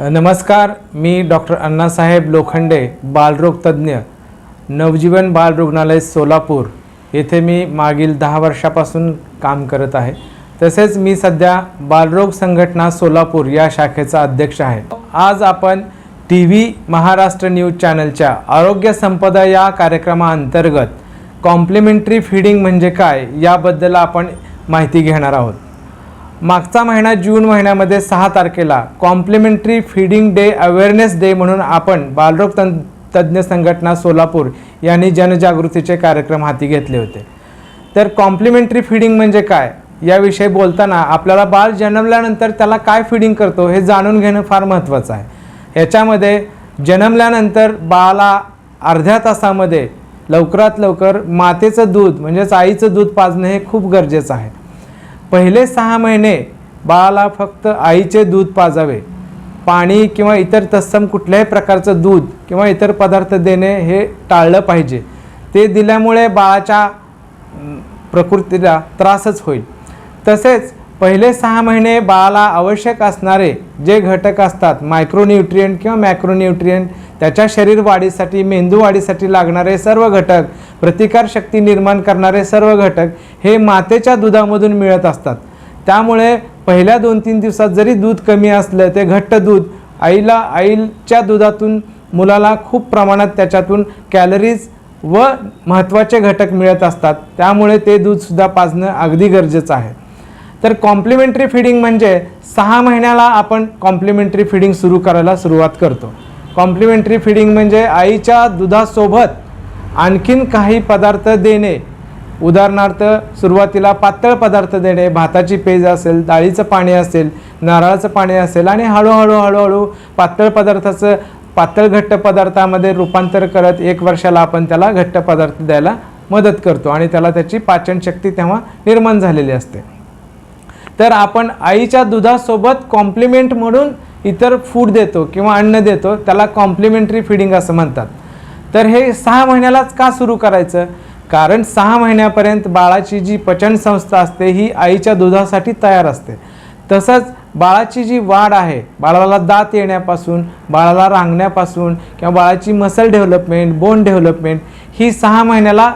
नमस्कार मी डॉक्टर अण्णासाहेब लोखंडे बालरोग तज्ज्ञ नवजीवन बाल रुग्णालय सोलापूर. येथे मी मागील दहा वर्षापासून काम करत आहे. तसेच मी सध्या बालरोग संघटना सोलापूर या शाखेचा अध्यक्ष आहे. आज आपण टी व्ही महाराष्ट्र न्यूज चॅनलच्या आरोग्य संपदा या कार्यक्रमाअंतर्गत कॉम्प्लिमेंटरी फीडिंग म्हणजे काय याबद्दल आपण माहिती घेणार आहोत. मागचा महिना जून महिन्यामध्ये सहा तारखेला complementary feeding day awareness day म्हणून आपण बालरोग तं तज्ज्ञ संघटना सोलापूर यांनी जनजागृतीचे कार्यक्रम हाती घेतले होते. तर कॉम्प्लिमेंटरी फीडिंग म्हणजे काय? याविषयी बोलताना आपल्याला बाळ जन्मल्यानंतर त्याला काय फीडिंग करतो हे जाणून घेणं फार महत्त्वाचं आहे. याच्यामध्ये जन्मल्यानंतर बाळाला अर्ध्या तासामध्ये लवकरात लवकर मातेचं दूध म्हणजेच आईचं दूध पाजणं हे खूप गरजेचं आहे. पहिले सहा महिने बाळाला फक्त आईचे दूध पाजावे. पाणी किंवा इतर तत्सम कुठल्याही प्रकारचं दूध किंवा इतर पदार्थ देणे हे टाळलं पाहिजे. ते दिल्यामुळे बाळाच्या प्रकृतीला त्रासच होईल. तसेच पहिले सहा महिने बाळाला आवश्यक असणारे जे घटक असतात मायक्रोन्यूट्रियन किंवा मॅक्रोन्यूट्रियंट त्याच्या शरीर वाढीसाठी मेंदू वाढीसाठी लागणारे सर्व घटक प्रतिकारशक्ती निर्माण करणारे सर्व घटक हे मातेच्या दुधामधून मिळत असतात. त्यामुळे पहिल्या दोन तीन दिवसात जरी दूध कमी असलं ते घट्ट दूध आईला आईच्या दुधातून मुलाला खूप प्रमाणात त्याच्यातून कॅलरीज व महत्त्वाचे घटक मिळत असतात. त्यामुळे ते दूधसुद्धा पाजणं अगदी गरजेचं आहे. तर कॉम्प्लिमेंटरी फिडिंग म्हणजे सहा महिन्याला आपण कॉम्प्लिमेंटरी फिडिंग सुरू करायला सुरुवात करतो. कॉम्प्लिमेंटरी फिडिंग म्हणजे आईच्या दुधासोबत आणखीन काही पदार्थ देणे. उदाहरणार्थ सुरुवातीला पातळ पदार्थ देणे. भाताची पेज असेल डाळीचं पाणी असेल नारळाचं पाणी असेल आणि हळूहळू हळूहळू पातळ पदार्थाचं पातळ घट्ट पदार्थामध्ये रूपांतर करत एक वर्षाला आपण त्याला घट्ट पदार्थ द्यायला मदत करतो आणि त्याला त्याची पाचनशक्ती तेव्हा निर्माण झालेली असते. तर आपण आईच्या दुधासोबत कॉम्प्लिमेंट म्हणून इतर फूड देतो किंवा अन्न देतो त्याला कॉम्प्लिमेंटरी फिडिंग असं म्हणतात. तर हे सहा महिन्यालाच का सुरू करायचं? कारण सहा महिन्यापर्यंत बाळाची जी पचनसंस्था असते ही आईच्या दुधासाठी तयार असते. तसंच बाळाची जी वाढ आहे बाळाला दात येण्यापासून बाळाला रांगण्यापासून किंवा बाळाची मसल डेव्हलपमेंट बोन डेव्हलपमेंट ही सहा महिन्याला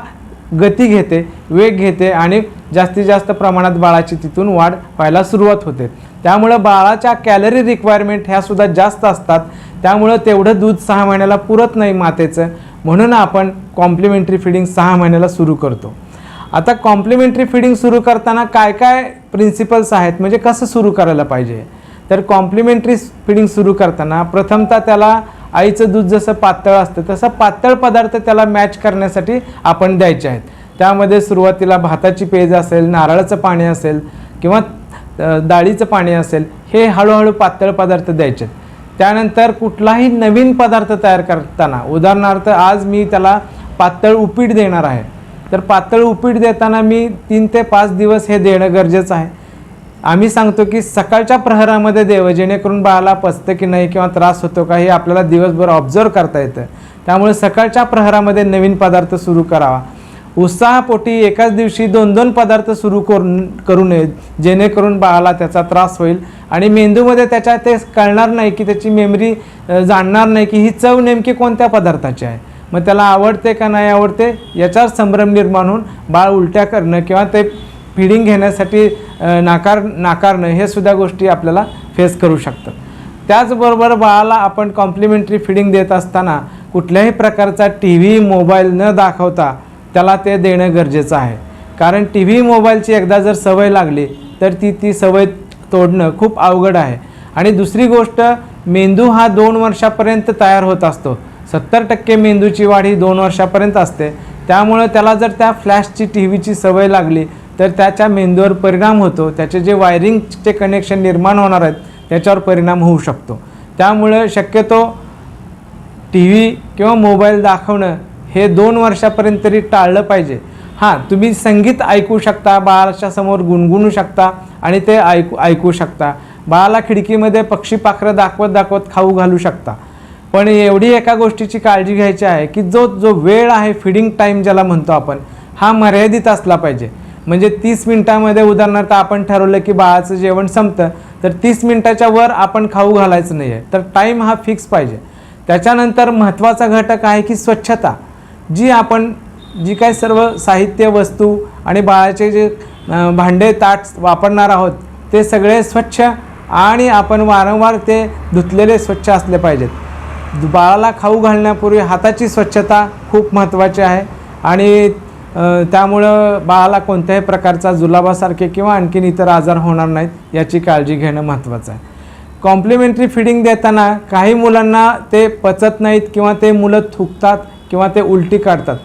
गती घेते वेग घेते आणि जास्तीत जास्त प्रमाणात बाळाची तिथून वाढ व्हायला सुरुवात होते. त्यामुळं बाळाच्या कॅलरी रिक्वायरमेंट ह्यासुद्धा जास्त असतात. त्यामुळं तेवढं दूध सहा महिन्याला पुरत नाही मातेचं. म्हणून आपण कॉम्प्लिमेंटरी फिडिंग सहा महिन्याला सुरू करतो. आता कॉम्प्लिमेंटरी फिडिंग सुरू करताना काय काय प्रिन्सिपल्स आहेत? म्हणजे कसं सुरू करायला पाहिजे? तर कॉम्प्लिमेंटरी फिडिंग सुरू करताना प्रथमतः त्याला आईचं दूध जसं पातळ असतं तसं पातळ पदार्थ त्याला मॅच करण्यासाठी आपण द्यायचे आहेत. त्यामध्ये सुरुवातीला भाताची पेज असेल नारळाचं पाणी असेल किंवा डाळीचं पाणी असेल हे हळूहळू पातळ पदार्थ द्यायचे आहेत. त्यानंतर कुठलाही नवीन पदार्थ तयार करताना उदाहरणार्थ आज मी त्याला पातळ उपीट देणार आहे. तर पातळ उपीट देताना मी तीन ते पाच दिवस हे देणं गरजेचं आहे. आम्ही सांगतो की सकाळच्या प्रहरामध्ये द्यावं जेणेकरून बाळाला पचतं की नाही किंवा त्रास होतो का हे आपल्याला दिवसभर ऑब्झर्व करता येतं. त्यामुळे सकाळच्या प्रहरामध्ये नवीन पदार्थ सुरू करावा. उत्साहापोटी एकाच दिवशी दोन दोन पदार्थ सुरू करून करू नयेत जेणेकरून बाळाला त्याचा त्रास होईल. आणि मेंदूमध्ये त्याच्या ते कळणार नाही की त्याची मेमरी जाणणार नाही की ही चव नेमकी कोणत्या पदार्थाची आहे. मग त्याला आवडते का नाही आवडते याच्यावर संभ्रम निर्माण होऊन बाळ उलट्या करणं किंवा ते फिडिंग घेण्यासाठी नाकार नाकारणं हे सुद्धा गोष्टी आपल्याला फेस करू शकतात. त्याचबरोबर बाळाला आपण कॉम्प्लिमेंटरी फिडिंग देत असताना कुठल्याही प्रकारचा टी व्ही मोबाईल न दाखवता त्याला ते देणं गरजेचं आहे. कारण टी व्ही मोबाईलची एकदा जर सवय लागली तर ती ती सवय तोडणं खूप अवघड आहे. आणि दुसरी गोष्ट मेंदू हा दोन वर्षापर्यंत तयार होत असतो. सत्तर टक्के मेंदूची वाढ ही दोन वर्षापर्यंत असते. त्यामुळं त्याला जर त्या फ्लॅशची टी व्हीची सवय लागली तर त्याच्या मेंदूवर परिणाम होतो. त्याचे जे वायरिंगचे कनेक्शन निर्माण होणार आहेत त्याच्यावर परिणाम होऊ शकतो. त्यामुळं शक्यतो टी व्ही किंवा मोबाईल दाखवणं हे दोन वर्षापर्यंत तरी टाळलं पाहिजे. हां तुम्ही संगीत ऐकू शकता बाळाच्या समोर गुणगुणू शकता आणि ते ऐकू ऐकू शकता. बाळाला खिडकीमध्ये पक्षी पाखरं दाखवत दाखवत खाऊ घालू शकता. पण एवढी एका गोष्टीची काळजी घ्यायची आहे की जो जो वेळ आहे फिडिंग टाईम ज्याला म्हणतो आपण हा मर्यादित असला पाहिजे. म्हणजे तीस मिनिटामध्ये उदाहरणार्थ आपण ठरवलं की बाळाचं जेवण संपतं तर तीस मिनटाच्या वर आपण खाऊ घालायचं नाही आहे तर टाईम हा फिक्स पाहिजे. त्याच्यानंतर महत्त्वाचा घटक आहे की स्वच्छता. जी आपण जी काही सर्व साहित्य वस्तू आणि बाळाचे जे भांडे ताट वापरणार आहोत ते सगळे स्वच्छ आणि आपण वारंवार ते धुतलेले स्वच्छ असले पाहिजेत. बाळाला खाऊ घालण्यापूर्वी हाताची स्वच्छता खूप महत्त्वाची आहे. आणि त्यामुळं बाळाला कोणत्याही प्रकारचा जुलाबासारखे किंवा आणखीन इतर आजार होणार नाहीत याची काळजी घेणं महत्त्वाचं आहे. कॉम्प्लिमेंटरी फिडिंग देताना काही मुलांना ते पचत नाहीत किंवा ते मुलं थुकतात किंवा ते उलटी काढतात.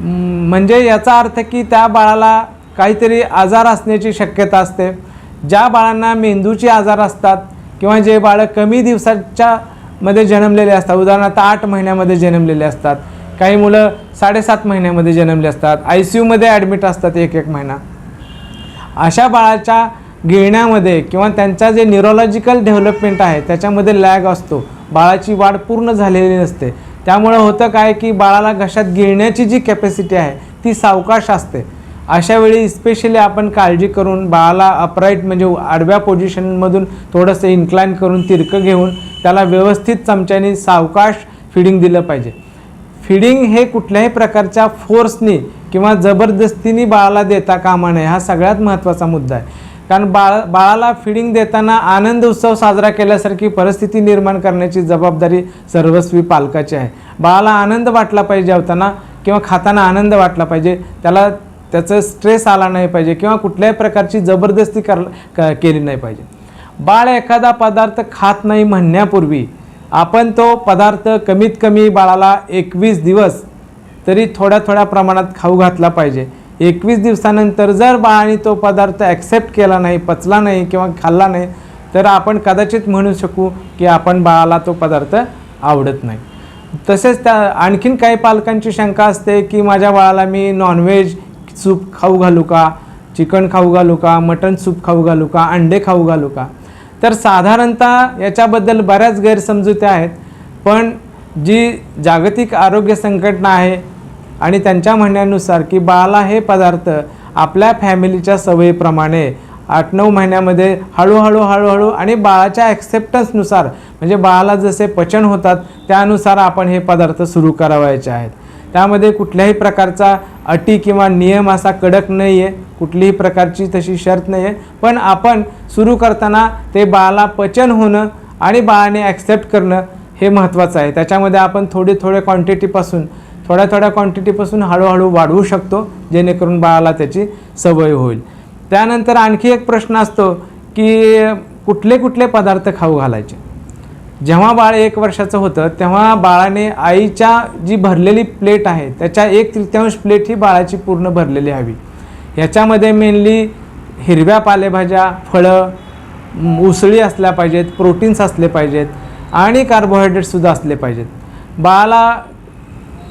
म्हणजे याचा अर्थ की त्या बाळाला काहीतरी आजार असण्याची शक्यता असते. ज्या बाळांना मेंदूचे आजार असतात किंवा जे बाळं कमी दिवसाच्या मध्ये जन्मलेले असतात उदाहरणार्थ आठ महिन्यामध्ये जन्मलेले असतात काही मुलं साडेसात महिन्यामध्ये जन्मले असतात. आय सी यूमध्ये ॲडमिट असतात एक एक महिना. अशा बाळाच्या गिळण्यामध्ये किंवा त्यांचा जे न्यूरोलॉजिकल डेव्हलपमेंट आहे त्याच्यामध्ये लॅग असतो. बाळाची वाढ पूर्ण झालेली नसते. त्यामुळं होतं काय की बाळाला घशात गिळण्याची जी कॅपॅसिटी आहे ती सावकाश असते. अशा वेळी स्पेशली आपण काळजी करून बाळाला अपराईट म्हणजे आडव्या पोझिशनमधून थोडंसं इन्क्लाइन करून तिरकं घेऊन त्याला व्यवस्थित चमच्याने सावकाश फिडिंग दिलं पाहिजे. फिडिंग हे कुठल्याही प्रकारच्या फोर्सनी किंवा जबरदस्तीने बाळाला देता कामा नये. हा सगळ्यात महत्त्वाचा मुद्दा आहे. कारण बाळ बाळाला फिडिंग देताना आनंद उत्सव साजरा केल्यासारखी परिस्थिती निर्माण करण्याची जबाबदारी सर्वस्वी पालकाची आहे. बाळाला आनंद वाटला पाहिजे जेवताना किंवा खाताना आनंद वाटला पाहिजे त्याला त्याचं स्ट्रेस आला नाही पाहिजे किंवा कुठल्याही प्रकारची जबरदस्ती कर क- केली नाही पाहिजे. बाळ एखादा पदार्थ खात नाही म्हणण्यापूर्वी आपण तो पदार्थ कमीत कमी बाळाला एकवीस दिवस तरी थोड्या थोड्या प्रमाणात खाऊ घातला पाहिजे. एकवीस दिवसानंतर जर बाळाने तो पदार्थ ॲक्सेप्ट केला नाही पचला नाही किंवा खाल्ला नाही तर आपण कदाचित म्हणू शकू की आपण बाळाला तो पदार्थ आवडत नाही. तसेच त्या आणखीन काही पालकांची शंका असते की माझ्या बाळाला मी नॉनव्हेज सूप खाऊ घालू का? चिकन खाऊ घालू का? मटन सूप खाऊ घालू का? अंडे खाऊ घालू का? तर साधारणतः याच्याबद्दल बऱ्याच गैरसमजुत्या आहेत. पण जी जागतिक आरोग्य संघटना आहे आणि त्यांच्या म्हणण्यानुसार की बाळाला हे पदार्थ आपल्या फॅमिलीच्या सवयीप्रमाणे आठ नऊ महिन्यामध्ये हळूहळू हळूहळू आणि बाळाच्या ॲक्सेप्टन्सनुसार म्हणजे बाळाला जसे पचन होतात त्यानुसार आपण हे पदार्थ सुरू करावायचे आहेत. त्यामध्ये कुठल्याही प्रकारचा अटी किंवा नियम असा कडक नाही आहे कुठलीही प्रकारची तशी शर्त नाही आहे पण आपण सुरू करताना ते बाळाला पचन होणं आणि बाळाने ॲक्सेप्ट करणं हे महत्त्वाचं आहे. त्याच्यामध्ये आपण थोडी थोड्या क्वांटिटीपासून थोड्या थोड्या क्वांटिटीपासून हळूहळू वाढवू शकतो जेणेकरून बाळाला त्याची सवय होईल. त्यानंतर आणखी एक प्रश्न असतो की कुठले कुठले पदार्थ खाऊ घालायचे? जेव्हा बाळ एक वर्षाचं होतं तेव्हा बाळाने आईच्या जी भरलेली प्लेट आहे त्याच्या एक तृतीयांश प्लेट ही बाळाची पूर्ण भरलेली हवी. ह्याच्यामध्ये मेनली हिरव्या पालेभाज्या फळं उसळी असल्या पाहिजेत प्रोटीन्स असले पाहिजेत आणि कार्बोहायड्रेटसुद्धा असले पाहिजेत. बाळाला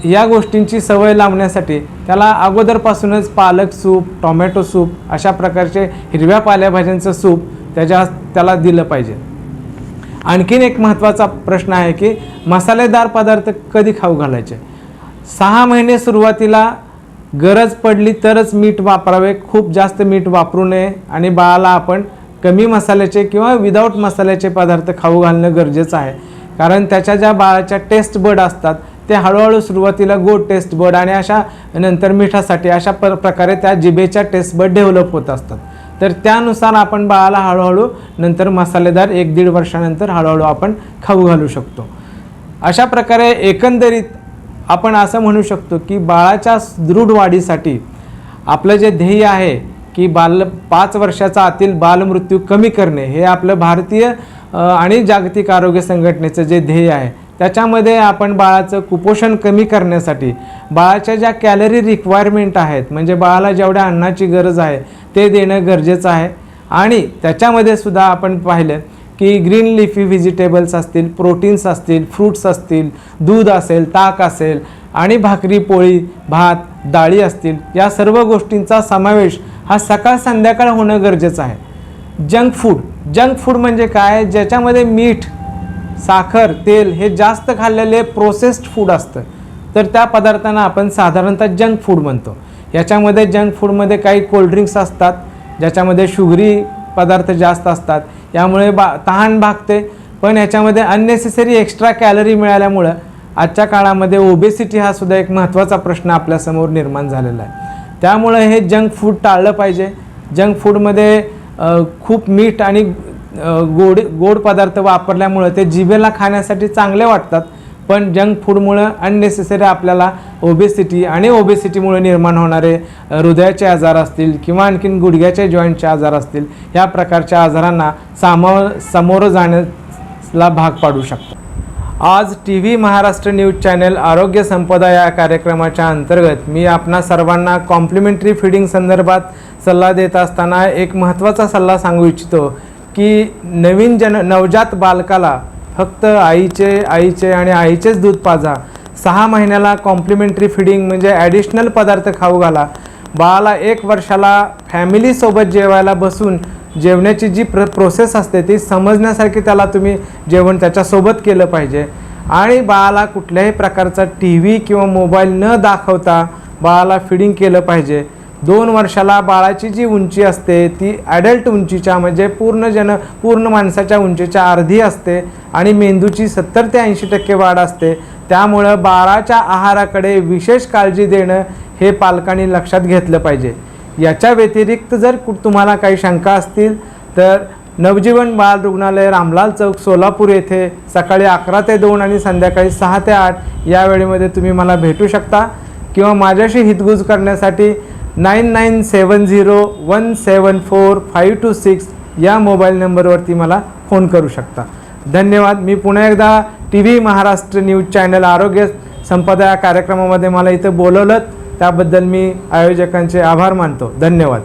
या गोष्टींची सवय लावण्यासाठी त्याला अगोदरपासूनच पालक सूप टोमॅटो सूप अशा प्रकारचे हिरव्या पालेभाज्यांचं सूप त्याच्या त्याला दिलं पाहिजे. आणखीन एक महत्त्वाचा प्रश्न आहे की मसालेदार पदार्थ कधी खाऊ घालायचे? सहा महिने सुरुवातीला गरज पडली तरच मीठ वापरावे खूप जास्त मीठ वापरू नये आणि बाळाला आपण कमी मसाल्याचे किंवा विदाऊट मसाल्याचे पदार्थ खाऊ घालणं गरजेचं आहे. कारण त्याच्या ज्या बाळाच्या टेस्ट बड असतात ते हळूहळू सुरुवातीला गोड टेस्ट बड आणि अशा नंतर मिठासाठी अशा प्र प्रकारे त्या जिभेच्या टेस्ट बड डेव्हलप होत असतात. तर त्यानुसार आपण बाळाला हळूहळू नंतर मसालेदार एक दीड वर्षानंतर हळूहळू आपण खाऊ घालू शकतो. अशा प्रकारे एकंदरीत आपण असं म्हणू शकतो की बाळाच्या दृढ वाढीसाठी आपलं जे ध्येय आहे की बाल पाच वर्षाचा आतील बालमृत्यू कमी करणे हे आपलं भारतीय आणि जागतिक आरोग्य संघटनेचं जे ध्येय आहे त्याच्यामध्ये आपण बाळाचं कुपोषण कमी करण्यासाठी बाळाच्या ज्या कॅलरी रिक्वायरमेंट आहेत म्हणजे बाळाला जेवढ्या अन्नाची गरज आहे ते देणं गरजेचं आहे. आणि त्याच्यामध्ये सुद्धा आपण पाहिलं की ग्रीन लिफी व्हेजिटेबल्स असतील प्रोटीन्स असतील फ्रूट्स असतील दूध असेल ताक असेल आणि भाकरी पोळी भात डाळी असतील या सर्व गोष्टींचा समावेश हा सकाळ संध्याकाळ होणं गरजेचं आहे. Junk food. जंक फूड म्हणजे काय? ज्याच्यामध्ये मीठ साखर तेल हे जास्त खाल्लेले प्रोसेस्ड फूड असतं. तर त्या पदार्थांना आपण साधारणतः जंक फूड म्हणतो. याच्यामध्ये जंक फूडमध्ये काही कोल्ड्रिंक्स असतात ज्याच्यामध्ये शुगरी पदार्थ जास्त असतात. यामुळे बा तहान भागते. पण याच्यामध्ये अननेसेसरी एक्स्ट्रा कॅलरी मिळाल्यामुळं आजच्या काळामध्ये ओबेसिटी हा सुद्धा एक महत्त्वाचा प्रश्न आपल्यासमोर निर्माण झालेला आहे. त्यामुळं हे जंक फूड टाळलं पाहिजे. जंक फूडमध्ये खूप मीठ आणि गोड गोड पदार्थ वापरल्यामुळं ते जिभेला खाण्यासाठी चांगले वाटतात पण जंक फूडमुळं अननेसेसरी आपल्याला ओबेसिटी आणि ओबेसिटीमुळे निर्माण होणारे हृदयाचे आजार असतील किंवा आणखीन गुडघ्याचे जॉईंटचे आजार असतील ह्या प्रकारच्या आजारांना सामो समोरं जाण्याला भाग पाडू शकतो. आज T V Maharashtra news channel Arogya Sampada या कार्यक्रमाच्या अंतर्गत मी आपणा सर्वांना कॉम्प्लिमेंटरी फिडिंग संदर्भात सल्ला देत असताना एक महत्त्वाचा सल्ला सांगू इच्छितो की नवीन जन नवजात बालकाला फक्त आईचे आईचे आणि आईचेच दूध पाजा. सहा महिन्याला कॉम्प्लिमेंटरी फिडिंग म्हणजे ॲडिशनल पदार्थ खाऊ घाला. बाळाला एक वर्षाला फॅमिलीसोबत जेवायला बसून जेवण्याची जी प्र प्रोसेस असते ती समजण्यासारखी त्याला तुम्ही जेवण त्याच्यासोबत केलं पाहिजे. आणि बाळाला कुठल्याही प्रकारचा टी व्ही किंवा मोबाईल न दाखवता बाळाला फिडिंग केलं पाहिजे. दोन वर्षाला बाळाची जी उंची असते ती ॲडल्ट उंचीच्या म्हणजे पूर्ण जन पूर्ण माणसाच्या उंचीच्या अर्धी असते आणि मेंदूची सत्तर ते ऐंशी टक्के वाढ असते. त्यामुळं बाळाच्या आहाराकडे विशेष काळजी देणं हे पालकांनी लक्षात घेतलं पाहिजे. याच्या व्यतिरिक्त जर कु तुम्हाला काही शंका असतील तर नवजीवन बाल रुग्णालय रामलाल चौक सोलापूर येथे सकाळी अकरा ते दोन आणि संध्याकाळी सहा ते आठ या वेळेमध्ये तुम्ही मला भेटू शकता किंवा माझ्याशी हितगुज करण्यासाठी nine nine seven zero one seven four five two six या मोबाईल नंबरवरती मला फोन करू शकता. धन्यवाद. मी पुन्हा एकदा T V Maharashtra news channel Arogya Sampada या कार्यक्रमामध्ये मला इथं बोलवलं त्याबद्दल मी आयोजकांचे आभार मानतो. धन्यवाद.